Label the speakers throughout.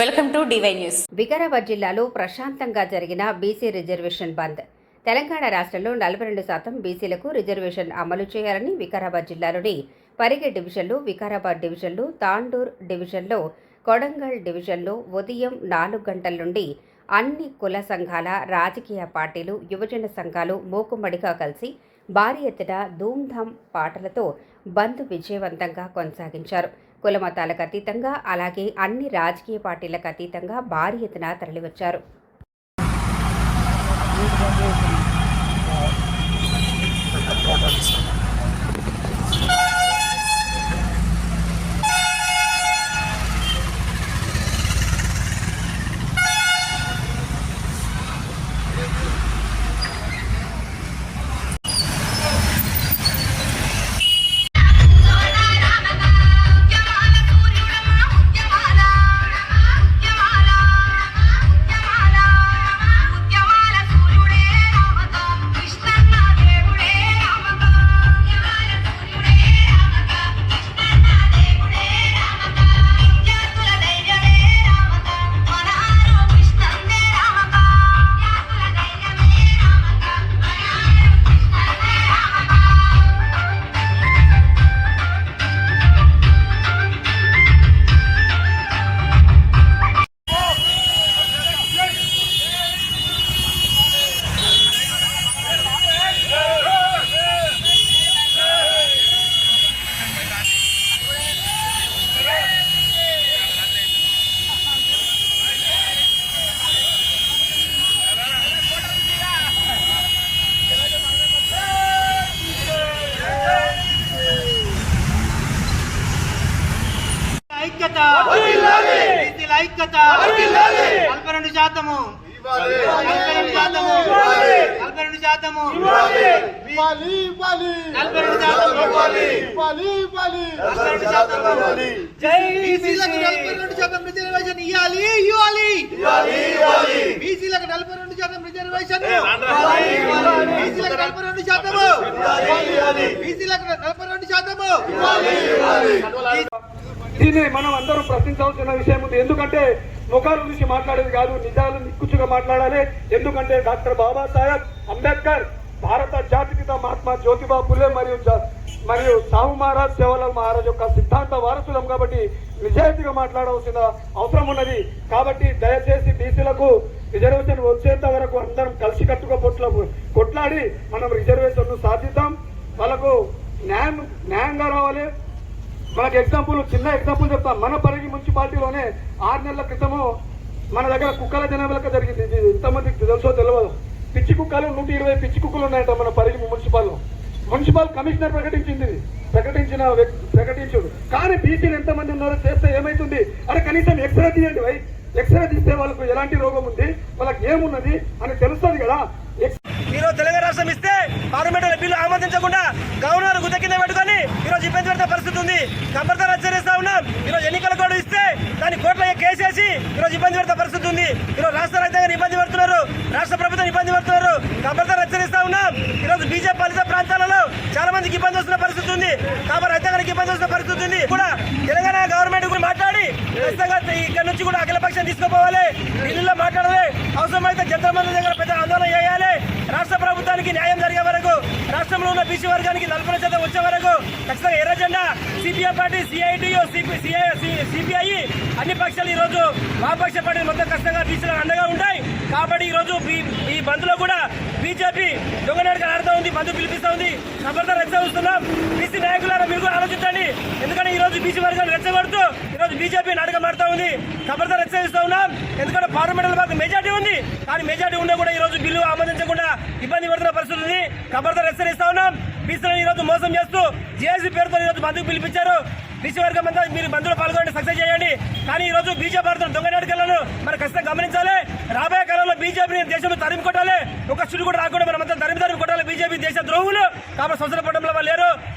Speaker 1: Welcome to DY news.
Speaker 2: Vikarabad జిల్లాలో ప్రశాంతంగా జరిగిన బీసీ రిజర్వేషన్ బంద్. తెలంగాణ రాష్ట్రంలో నలభై రెండు శాతం బీసీలకు రిజర్వేషన్ అమలు చేయాలని వికారాబాద్ జిల్లాలోని పరిగి డివిజన్లు వికారాబాద్ డివిజన్లు తాండూర్ డివిజన్లో కొడంగల్ డివిజన్లో ఉదయం నాలుగు గంటల నుండి అన్ని కుల సంఘాల రాజకీయ పార్టీలు యువజన సంఘాలు మూకుమ్మడిగా కలిసి భారీ ఎత్తున ధూమ్ధామ్ పాటలతో బంద్ విజయవంతంగా కొనసాగించారు. కుల మతాలకు అతీతంగా అలాగే అన్ని రాజకీయ పార్టీలకు అతీతంగా భారీ ఎత్తున తరలివచ్చారు.
Speaker 3: ఐక్యత నలభై రెండు శాతము నలభై రెండు శాతము నలభై రెండు శాతము నలభై రెండు శాతము బీసీలకు నలభై రెండు శాతం రిజర్వేషన్ ఇవ్వాలి ఇవ్వాలి బీసీలకు నలభై రెండు శాతం రిజర్వేషన్ బీసీలకు నలభై రెండు శాతము బీసీలకు నలభై రెండు శాతము
Speaker 4: దీన్ని మనం అందరం ప్రశ్నించాల్సిన విషయం ఉంది. ఎందుకంటే ముఖాల నుంచి మాట్లాడేది కాదు నిజాలు నిక్కుచ్చుగా మాట్లాడాలి. ఎందుకంటే డాక్టర్ బాబాసాహెబ్ అంబేద్కర్ భారత జాతిపిత మహాత్మా జ్యోతిబా పులే మరియు మరియు సాహు మహారాజ్ సేవలాల్ మహారాజ్ యొక్క సిద్ధాంత వారసులం కాబట్టి నిజాయితీగా మాట్లాడవలసిన అవసరం ఉన్నది. కాబట్టి దయచేసి బీసీలకు రిజర్వేషన్ వచ్చేంత వరకు అందరం కలిసి కట్టుగా పొట్ల కొట్లాడి మనం రిజర్వేషన్ను సాధిద్దాం. వాళ్ళకు న్యాయం న్యాయంగా రావాలి. మనకు ఎగ్జాంపుల్ చిన్న ఎగ్జాంపుల్ చెప్తాం. మన పరిగి మున్సిపాలిటీలోనే ఆరు నెలల క్రితము మన దగ్గర కుక్కల జనాభా జరిగింది. ఇది తెలుసో తెలియదు. పిచ్చి కుక్కలు నూట ఇరవై పిచ్చి కుక్కలు ఉన్నాయంట మన పరిగి మున్సిపాల్లో. మున్సిపల్ కమిషనర్ ప్రకటించింది. ఇది. ప్రకటించిన ప్రకటించుడు. కానీ బీసీలు ఎంతమంది ఉన్నారో చేస్తే ఏమైతుంది? అరే కనీసం ఎక్స్రే తీయండి వై. ఎక్స్రే తీస్తే వాళ్ళకు ఎలాంటి రోగం ఉంది? వాళ్ళకి ఏమున్నది? అని తెలుస్తుంది కదా. ఎక్స్-
Speaker 5: ఈరోజు తెలంగాణ రాష్ట్రం ఇస్తే పార్లమెంట్ బిల్లు ఆమోదించకుండా గవర్నర్ గుద్ద కింద పెట్టుకొని పెడితే పరిస్థితి ఉంది. కంపల్సరీ హెచ్చరిస్తా ఉన్నాం. ఈరోజు ఎన్నికల కోడ్ ఇస్తే దాన్ని కోర్టులో కేసేసి ఈరోజు ఇబ్బంది పెడితే పరిస్థితి ఉంది. ఈరోజు రాష్ట్ర రైతాంగం ఇబ్బంది పడుతున్నారు. రాష్ట్ర ప్రభుత్వం ఇబ్బంది పడుతున్నారు. కంపల్సరీ హెచ్చరిస్తా ఉన్నాం. ఈరోజు బీజేపీ పాలిత ప్రాంతాలలో చాలా మందికి ఇబ్బంది వస్తున్న పరిస్థితి ఉంది. కాబట్టి రైతాంగానికి ఇబ్బంది వస్తున్న పరిస్థితి ఉంది. కూడా తెలంగాణ గవర్నమెంట్ గురించి మాట్లాడి ఖచ్చితంగా ఇక్కడ నుంచి కూడా అఖిలపక్షం తీసుకుపోవాలి. ఢిల్లీలో మాట్లాడాలి. అవసరమైతే జంతర్ మంది దగ్గర పెద్ద ఆందోళన చేయాలి. రాష్ట్ర ప్రభుత్వానికి న్యాయం జరిగే రాష్ట్రంలో ఉన్న బీసీ వర్గానికి నలభై శాతం వచ్చే వరకు ఖచ్చితంగా ఎర్ర జెండా సిపిఎం పార్టీ సిఐటియు సిపిఐ అన్ని పక్షాలు ఈ రోజు వామపక్ష పార్టీలు మొత్తం ఖచ్చితంగా బీసీలకు అండగా ఉంటాయి. కాబట్టి ఈ రోజు ఈ బంద్లో కూడా బీజేపీ దొంగనాడికి ఆడుతూ ఉంది బంధు పిలిపిస్తూ ఉంది. సభ్యత రెచ్చగొస్తున్నాం బీసీ నాయకులారా మీరు కూడా ఆలోచించండి. ఎందుకంటే ఈ రోజు బీసీ వర్గాలు రెచ్చగొడుతూ ఈ రోజు బీజేపీ నాటకం ఆడుతూ ఉంది. సభ్యత రెచ్చగిస్తూ ఉన్నాం. ఎందుకంటే పార్లమెంట్ మాకు మెజార్టీ ఉంది. కానీ మెజార్టీ ఉన్నా కూడా ఈ రోజు బిల్లు ఆమోదించకుండా ఇబ్బంది పడుతున్న పరిస్థితి ఉంది ఖబర్దార్ హెచ్చరిస్తా ఉన్నాం. బీసీలను ఈ రోజు మోసం చేస్తూ జేఏసీ పేరుతో ఈ బంధుకు పిలిపించారు. బీసీ వర్గం అంతా మీరు బంధువులు పాల్గొనండి సక్సెస్ చేయండి. కానీ ఈ రోజు బీజేపీ ఆడుతున్న దొంగ నాటకాలను మరి ఖచ్చితంగా గమనించాలి. రాబోయే కాలంలో బీజేపీని దేశంలో తరిమి కొట్టాలి ఒక చుడు కూడా రాకుండా మనం అంతా తరిమి తరిమి కొట్టాలి బీజేపీ దేశ ద్రోహులు కాబట్టి స్వతంత్ర పట్టణంలో వాళ్ళు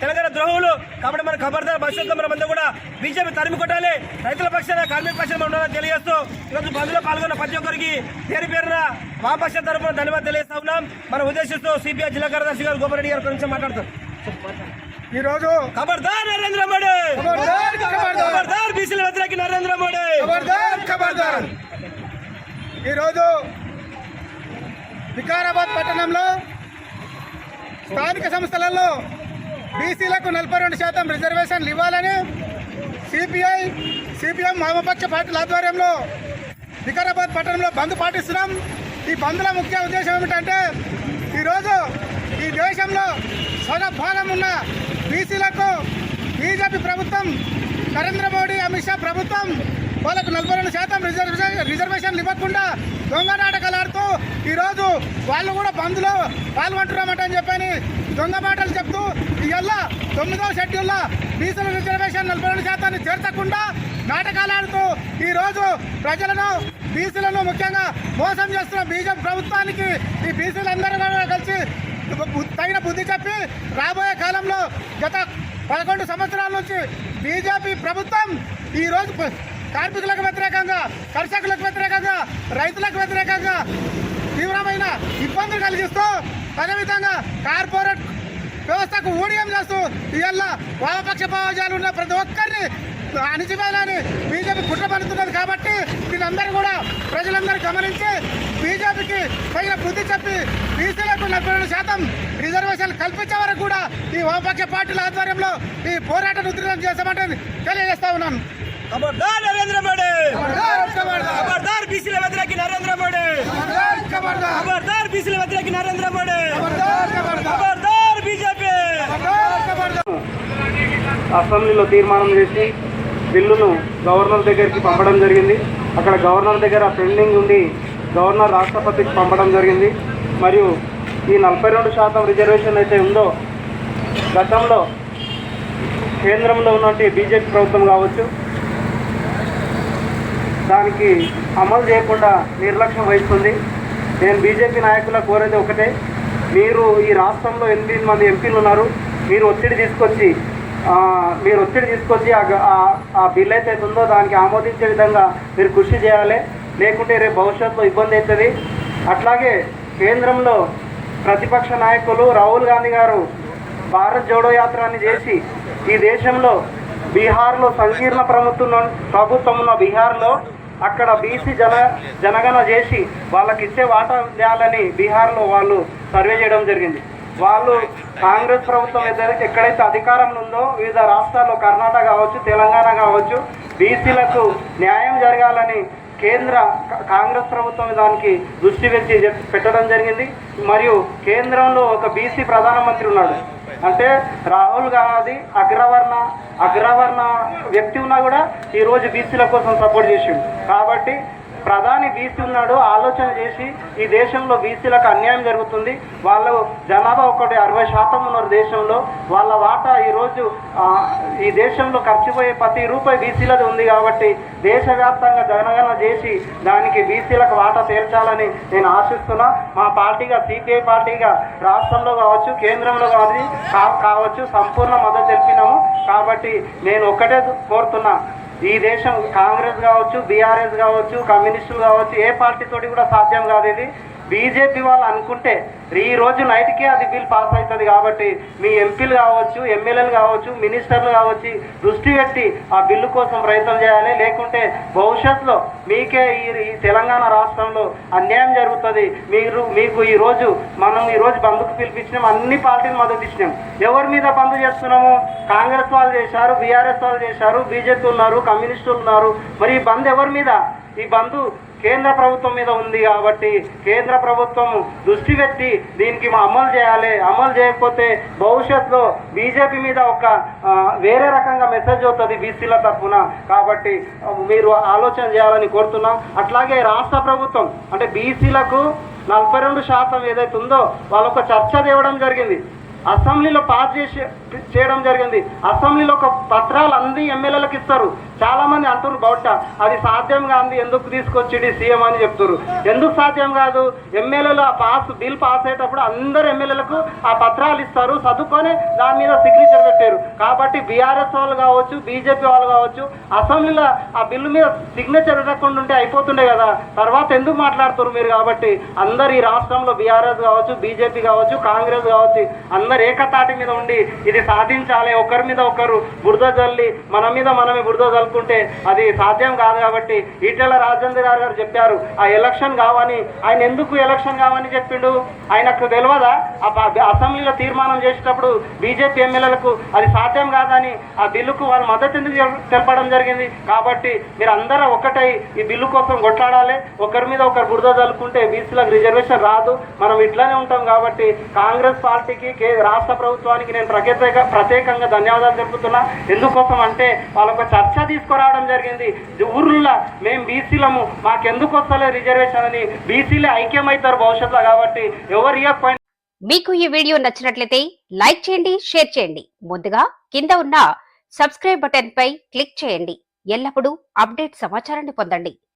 Speaker 5: తెలంగాణ ద్రోహులు కాబట్టి మన ఖబర్దార్ భవిష్యత్తులో మనమంతా కూడా బీజేపీ తరిమి కొట్టాలి. రైతుల పక్షాన కార్మిక పక్షాన మనం ఉండాలని తెలియజేస్తూ ఈరోజు బంద్లో పాల్గొన్న ప్రతి ఒక్కరికి పేరు పేరున వామపక్ష తరఫున ధన్యవాదాలు తెలియజేస్తా ఉన్నాం. మనం ఉద్దేశిస్తూ సిపిఐ జిల్లా కార్యదర్శి గారు గోపారెడ్డి గారు గురించి మాట్లాడుతారు
Speaker 6: ఈరోజు
Speaker 5: ఖబర్దార్ నరేంద్ర మోడీ!
Speaker 6: ఖబర్దార్,
Speaker 5: బీసీల వ్యతిరేకి నరేంద్ర మోడీ!
Speaker 6: ఖబర్దార్ ఖబర్దార్! ఈరోజు వికారాబాద్ పట్టణంలో స్థానిక సంస్థలలో బీసీలకు నలభై రెండు శాతం రిజర్వేషన్లు ఇవ్వాలని సిపిఐ సిపిఎం వామపక్ష పార్టీల ఆధ్వర్యంలో వికారాబాద్ పట్టణంలో బంద్ పాటిస్తున్నాం. ఈ బంద్ల ముఖ్య ఉద్దేశం ఏమిటంటే ఈరోజు ఈ దేశంలో సగ భాగం ఉన్న బీసీలకు బీజేపీ ప్రభుత్వం నరేంద్ర మోడీ అమిత్ షా ప్రభుత్వం వాళ్ళకు నలభై రెండు శాతం రిజర్వేషన్ రిజర్వేషన్లు ఇవ్వకుండా దొంగ నాటకాలు ఆడుతూ ఈరోజు వాళ్ళు కూడా బంద్లో పాల్గొంటున్నామట అని చెప్పని దొంగ మాటలు చెప్తూ ఇవాళ తొమ్మిదవ షెడ్యూల్లో బీసీల రిజర్వేషన్ నలభై రెండు శాతాన్ని చేర్చకుండా నాటకాలు ఆడుతూ ఈరోజు ప్రజలను బీసీలను ముఖ్యంగా మోసం చేస్తున్న బీజేపీ ప్రభుత్వానికి ఈ బీసీలందరూ కలిసి తగిన బుద్ధి చెప్పి రాబోయే కాలంలో గత పదకొండు సంవత్సరాల నుంచి బీజేపీ ప్రభుత్వం ఈరోజు కార్మికులకు వ్యతిరేకంగా కర్షకులకు వ్యతిరేకంగా రైతులకు వ్యతిరేకంగా ఇబ్బందులు కలిగిస్తూ అదేవిధంగా కార్పొరేట్ వ్యవస్థకు ఊడియం చేస్తూ ఇవాళ వామపక్ష భావజాలు ఉన్న ప్రతి ఒక్కరిని అణిచివేయాలని బీజేపీ కుట్ర పడుతున్నది కాబట్టి దీనందరూ కూడా ప్రజలందరూ గమనించి బీజేపీకి పైన బుద్ధి చెప్పి బీసీలకు నలభై రెండు శాతం రిజర్వేషన్లు కల్పించే వరకు కూడా ఈ వామపక్ష పార్టీల ఆధ్వర్యంలో ఈ పోరాటం ఉధృతం చేస్తామంటే తెలియజేస్తా ఉన్నాను
Speaker 5: ఖబర్దార్ నరేంద్ర మోడీ
Speaker 6: ఖబర్దార్, ఖబర్దార్.
Speaker 5: ఖబర్దార్ బీసీల వ్యతిరేకి నరేంద్ర మోడీ
Speaker 6: ఖబర్దార్, ఖబర్దార్.
Speaker 5: ఖబర్దార్ బీసీల వ్యతిరేకి నరేంద్ర మోడీ
Speaker 6: ఖబర్దార్, ఖబర్దార్.
Speaker 5: ఖబర్దార్ బీజేపీ
Speaker 6: ఖబర్దార్, ఖబర్దార్.
Speaker 7: అసెంబ్లీలో తీర్మానం చేసి బిల్లును గవర్నర్ దగ్గరికి పంపడం జరిగింది అక్కడ గవర్నర్ దగ్గర పెండింగ్ ఉండి గవర్నర్ రాష్ట్రపతికి పంపడం జరిగింది మరియు ఈ నలభై రెండు శాతం రిజర్వేషన్ అయితే ఉందో గతంలో కేంద్రంలో ఉన్నటువంటి బీజేపీ ప్రభుత్వం కావచ్చు దానికి అమలు చేయకుండా నిర్లక్ష్యం వహిస్తుంది. నేను బీజేపీ నాయకులకు కోరేది ఒకటే మీరు ఈ రాష్ట్రంలో ఎనిమిది మంది ఎంపీలు ఉన్నారు మీరు ఒత్తిడి తీసుకొచ్చి మీరు ఒత్తిడి తీసుకొచ్చి ఆ ఆ- ఆ బిల్ అయితే ఉందో దానికి ఆమోదించే విధంగా మీరు కృషి చేయాలి. లేకుంటే రేపు భవిష్యత్తులో ఇబ్బంది అవుతుంది. అట్లాగే కేంద్రంలో ప్రతిపక్ష నాయకులు రాహుల్ గాంధీ గారు భారత్ జోడో యాత్ర అని చేసి ఈ దేశంలో బీహార్లో సంకీర్ణ ప్రభుత్వం ప్రభుత్వం ఉన్న బీహార్లో అక్కడ బీసీ జన జనగణ చేసి వాళ్ళకి ఇచ్చే వాటా చేయాలని బీహార్లో వాళ్ళు సర్వే చేయడం జరిగింది. వాళ్ళు కాంగ్రెస్ ప్రభుత్వం ఎక్కడైతే అధికారంలో ఉందో వివిధ రాష్ట్రాల్లో కర్ణాటక కావచ్చు తెలంగాణ కావచ్చు బీసీలకు న్యాయం జరగాలని కేంద్ర కాంగ్రెస్ ప్రభుత్వం దానికి దృష్టి పెట్టి పెట్టడం జరిగింది. మరియు కేంద్రంలో ఒక బీసీ ప్రధానమంత్రి ఉన్నాడు. అంటే రాహుల్ గాంధీ అగ్రవర్ణ అగ్రవర్ణ వ్యక్తి ఉన్నా కూడా ఈరోజు బీసీల కోసం సపోర్ట్ చేసిండు. కాబట్టి ప్రధాని బీసీ ఉన్నాడు ఆలోచన చేసి ఈ దేశంలో బీసీలకు అన్యాయం జరుగుతుంది. వాళ్ళు జనాభా ఒకటి అరవై శాతం ఉన్నారు దేశంలో వాళ్ళ వాటా ఈరోజు ఈ దేశంలో ఖర్చు పోయే ప్రతి రూపాయి బీసీలది ఉంది కాబట్టి దేశవ్యాప్తంగా జనగణన చేసి దానికి బీసీలకు వాటా తేల్చాలని నేను ఆశిస్తున్నా. మా పార్టీగా సిపిఐ పార్టీగా రాష్ట్రంలో కావచ్చు కేంద్రంలో కావచ్చు కావచ్చు సంపూర్ణ మద్దతు తెలిపినాము. కాబట్టి నేను ఒక్కటే కోరుతున్నా. ఈ దేశం కాంగ్రెస్ కావచ్చు బీఆర్ఎస్ కావచ్చు కమ్యూనిస్టులు కావచ్చు ఏ పార్టీ తోటి కూడా సాధ్యం కాదు ఇది. బీజేపీ వాళ్ళు అనుకుంటే ఈ రోజు నైట్కే అది బిల్ పాస్ అవుతుంది కాబట్టి మీ ఎంపీలు కావచ్చు ఎమ్మెల్యేలు కావచ్చు మినిస్టర్లు కావచ్చు దృష్టి పెట్టి ఆ బిల్లు కోసం ప్రయత్నం చేయాలి. లేకుంటే భవిష్యత్తులో మీకే ఈ తెలంగాణ రాష్ట్రంలో అన్యాయం జరుగుతుంది. మీరు మీకు ఈరోజు మనం ఈరోజు బంధుకు పిలిపించినాం అన్ని పార్టీలు మద్దతు ఇచ్చినాం. ఎవరి మీద బంధు చేస్తున్నాము? కాంగ్రెస్ వాళ్ళు చేశారు బీఆర్ఎస్ వాళ్ళు చేశారు బీజేపీ ఉన్నారు కమ్యూనిస్టులు ఉన్నారు. మరి ఈ బంద్ ఎవరి మీద? ఈ బంధు కేంద్ర ప్రభుత్వం మీద ఉంది కాబట్టి కేంద్ర ప్రభుత్వం దృష్టి పెట్టి దీనికి మా అమలు చేయాలి. అమలు చేయకపోతే భవిష్యత్తులో బీజేపీ మీద ఒక వేరే రకంగా మెసేజ్ అవుతుంది బీసీల తరఫున. కాబట్టి మీరు ఆలోచన చేయాలని కోరుతున్నాం. అట్లాగే రాష్ట్ర ప్రభుత్వం అంటే బీసీలకు నలభై రెండు శాతం ఏదైతే ఉందో వాళ్ళొక చర్చ తేవడం జరిగింది. అసెంబ్లీలో పాస్ చేసి చేయడం జరిగింది. అసెంబ్లీలో ఒక పత్రాలు అంది ఎమ్మెల్యేలకు ఇస్తారు. చాలా మంది అంటారు బౌట అది సాధ్యం కాదు ఎందుకు తీసుకొచ్చి సీఎం అని చెప్తున్నారు. ఎందుకు సాధ్యం కాదు? ఎమ్మెల్యేలు ఆ పాస్ బిల్ పాస్ అయ్యేటప్పుడు అందరు ఎమ్మెల్యేలకు ఆ పత్రాలు ఇస్తారు. చదువుకొని దాని మీద సిగ్నేచర్ పెట్టారు. కాబట్టి బీఆర్ఎస్ వాళ్ళు కావచ్చు బీజేపీ వాళ్ళు కావచ్చు అసెంబ్లీలో ఆ బిల్లు మీద సిగ్నేచర్ పెట్టకుండా ఉంటే అయిపోతుండే కదా. తర్వాత ఎందుకు మాట్లాడుతున్నారు మీరు కాబట్టి? అందరు ఈ రాష్ట్రంలో బీఆర్ఎస్ కావచ్చు బీజేపీ కావచ్చు కాంగ్రెస్ కావచ్చు అందరు ఏకతాటి మీద ఉండి ఇది సాధించాలి. ఒకరి మీద ఒకరు బురద జల్లి మన మీద మనమే బురద జల్లుకుంటే అది సాధ్యం కాదు కాబట్టి ఈటెల రాజేంద్ర గారు గారు చెప్పారు ఆ ఎలక్షన్ కావని. ఆయన ఎందుకు ఎలక్షన్ కావని చెప్పిండు? ఆయనకు తెలియదా? ఆ అసెంబ్లీలో తీర్మానం చేసేటప్పుడు బీజేపీ ఎమ్మెల్యేలకు అది సాధ్యం కాదని ఆ బిల్లుకు వాళ్ళు మద్దతు ఎందుకు తెలపడం జరిగింది? కాబట్టి మీరు అందరూ ఒకటై ఈ బిల్లు కోసం కొట్లాడాలి. ఒకరి మీద ఒకరు బురద చల్లుకుంటే బీసీలకు రిజర్వేషన్ రాదు. మనం ఇట్లానే ఉంటాం కాబట్టి కాంగ్రెస్ పార్టీకి కే రాష్ట్ర ప్రభుత్వానికి నేను ప్రత్యేక ప్రత్యేకంగా ధన్యవాదాలు తెలుపుతున్నా. ఎందుకోసం అంటే వాళ్ళొక చర్చ తీసుకురావడం జరిగింది. ఊర్లో మేము బీసీలము. మాకెందుకు వస్తలే రిజర్వేషన్ అని బీసీలే ఐక్యమవుతారు భవిష్యత్తులో కాబట్టి ఎవరు ఇవ్వకపోయినా
Speaker 2: మీకు ఈ వీడియో నచ్చినట్లయితే లైక్ చేయండి షేర్ చేయండి. ముందుగా కింద ఉన్న సబ్స్క్రైబ్ బటన్ పై క్లిక్ చేయండి. ఎల్లప్పుడూ అప్డేట్ సమాచారాన్ని పొందండి.